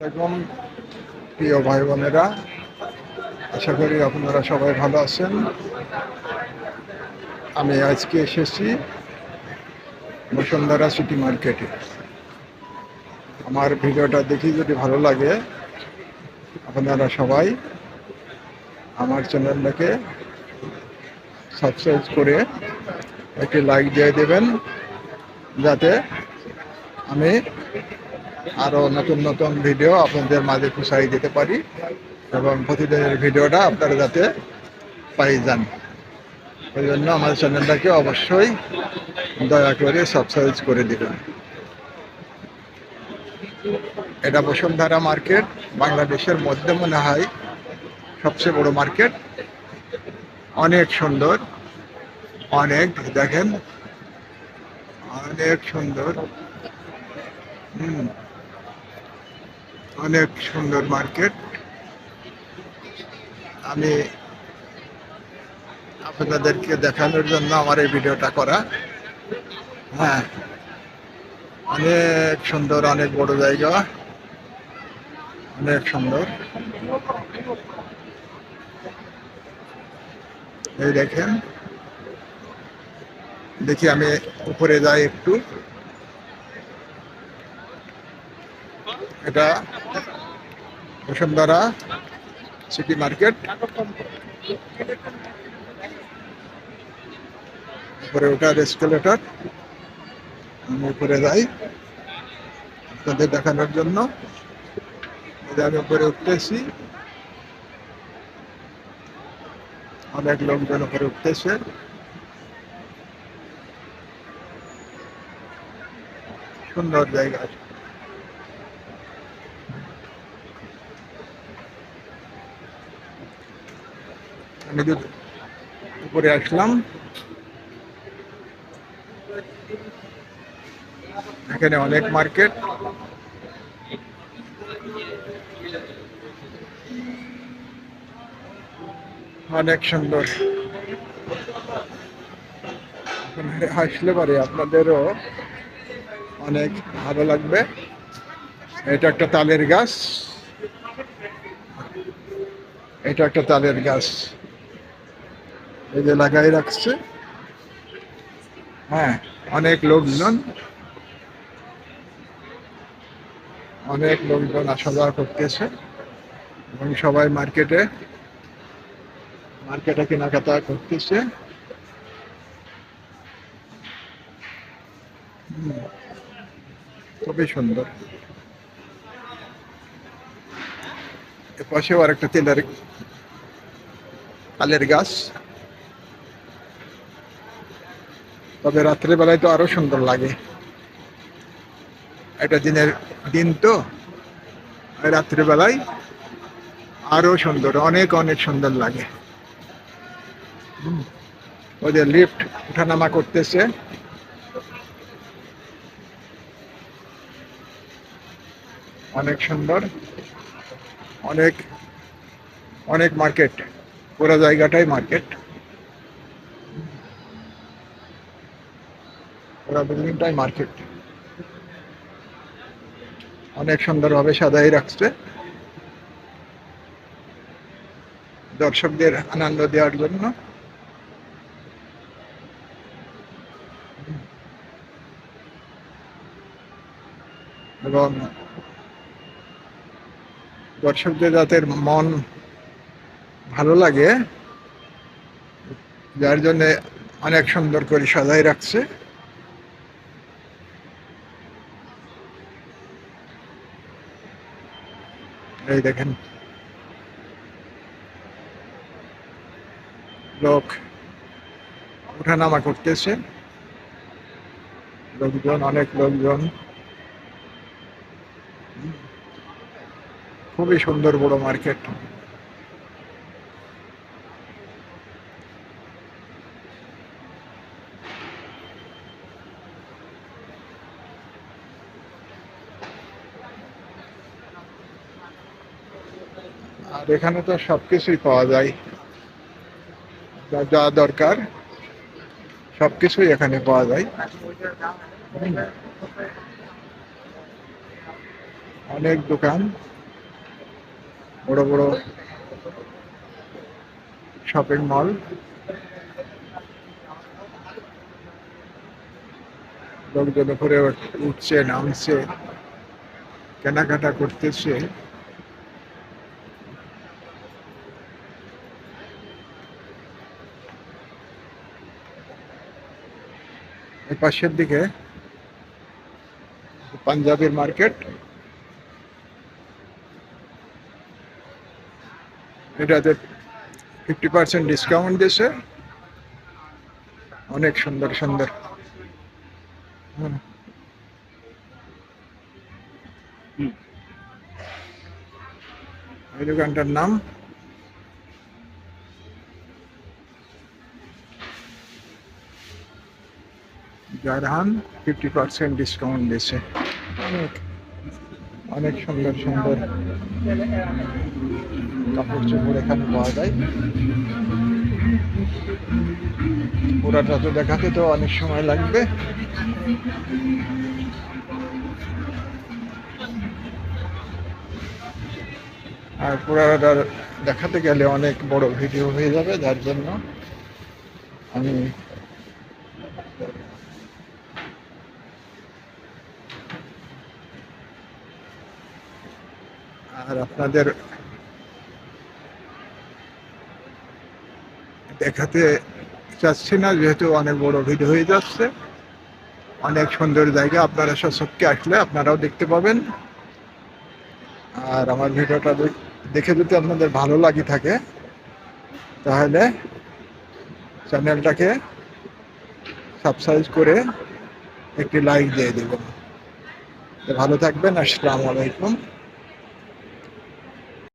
এখন প্রিয় ভাই বোনেরা। আশা করি আপনারা সবাই ভালো আছেন। আমি আজকে এসেছি বসুন্ধরা সিটি মার্কেটে। আমার ভিডিওটা দেখি যদি ভালো লাগে, আপনারা সবাই আমার চ্যানেলটাকে সাবস্ক্রাইব করে একটি লাইক দিয়ে দেবেন, যাতে আমি আরও নতুন নতুন ভিডিও আপনাদের মাঝে পুষাই দিতে পারি এবং প্রতিদিনের ভিডিওটা আপনারা যাতে পাই যান। ওই জন্য আমাদের চ্যানেলটাকে অবশ্যই দয়া করে সাবস্ক্রাইব করে দিবেন। এটা বসুন্ধরা মার্কেট, বাংলাদেশের মধ্যে মনে হয় সবচেয়ে বড় মার্কেট। অনেক সুন্দর, অনেক, দেখেন, অনেক সুন্দর। হুম। অনেক সুন্দর মার্কেট। আমি আপনাদেরকে দেখানোর জন্য আমার এই ভিডিওটা করা। হ্যাঁ অনেক সুন্দর, অনেক বড় জায়গা। অনেক সুন্দর। এই দেখেন, দেখি আমি উপরে যাই একটু। এটা বসুন্ধরা সিটি মার্কেট। উপরে ওঠার এসকেলেটার আমি উপরে যাই। আপনাদের দেখানোর জন্য। আমি উপরে উঠতেছি। অনেক লোকজন উপরে উঠতেছে। সুন্দর জায়গা। আমি তো উপরে আসলাম। এখানে অনেক মার্কেট। অনেক সুন্দর। আসলে পারে আপনাদেরও অনেক ভালো লাগবে। এটা একটা তালের গাছ। এটা একটা তালের গাছ। এই যে লাগাই রাখছে। হ্যাঁ অনেক লোকজন। অনেক লোকজন আসা যাওয়া করতেছে। এবং সবাই মার্কেটে মার্কেটে কেনাকাটা করতেছে। খুবই সুন্দর। এ পাশেও আর একটা তেলের কালের গাছ। তবে রাত্রেবেলায় তো আরও সুন্দর লাগে। এটা দিনের দিন তো রাত্রেবেলায় আরও সুন্দর, অনেক অনেক সুন্দর লাগে। ওদের লিফট উঠানামা করতেছে। অনেক সুন্দর, অনেক অনেক মার্কেট পুরো জায়গাটাই মার্কেট পুরো বিল্ডিংটাই মার্কেট অনেক সুন্দরভাবে সাজাই রাখছে। দর্শকদের আনন্দ দেওয়ার জন্য। এবং দর্শকদের যাতে মন ভালো লাগে, যার জন্য অনেক সুন্দর করে সাজাই রাখছে। এই দেখেন। লোক উঠানামা করতেছে। লোকজন অনেক লোকজন। খুবই সুন্দর বড় মার্কেট। আর এখানে তো সবকিছুই পাওয়া যায়। যা দরকার, সবকিছুই এখানে পাওয়া যায়। অনেক দোকান, বড় বড় শপিং মল লোকজন উপরে উঠছে, নামছে, কেনাকাটা করতেছে। পাশের দিকে পাঞ্জাবের মার্কেট এটাতে ফিফটি পার্সেন্ট ডিসকাউন্ট দিয়েছে অনেক সুন্দর সুন্দর হুম। এই দোকানটার নাম জারহান ফিফটি পার্সেন্ট ডিসকাউন্ট দিয়েছে। অনেক। অনেক সুন্দর সুন্দর। কাপড় চোপড় এখানে পাওয়া যায়। পুরাটা তো দেখাতে তো অনেক সময় লাগবে। আর পুরাটা দেখাতে গেলে অনেক বড় ভিডিও হয়ে যাবে যার জন্য আমি আর আপনাদের দেখাতে চাচ্ছি না, যেহেতু অনেক বড় ভিডিও হয়ে যাচ্ছে। অনেক সুন্দর জায়গা, আপনারা সচককে আসলে আপনারাও দেখতে পাবেন। আর আমার ভিডিওটা দেখ- যদি আপনাদের ভালো লাগে থাকে, তাহলে চ্যানেলটাকে সাবস্ক্রাইব করে একটি লাইক দিয়ে দেবেন। তো ভালো থাকবেন, আসসালামু আলাইকুম।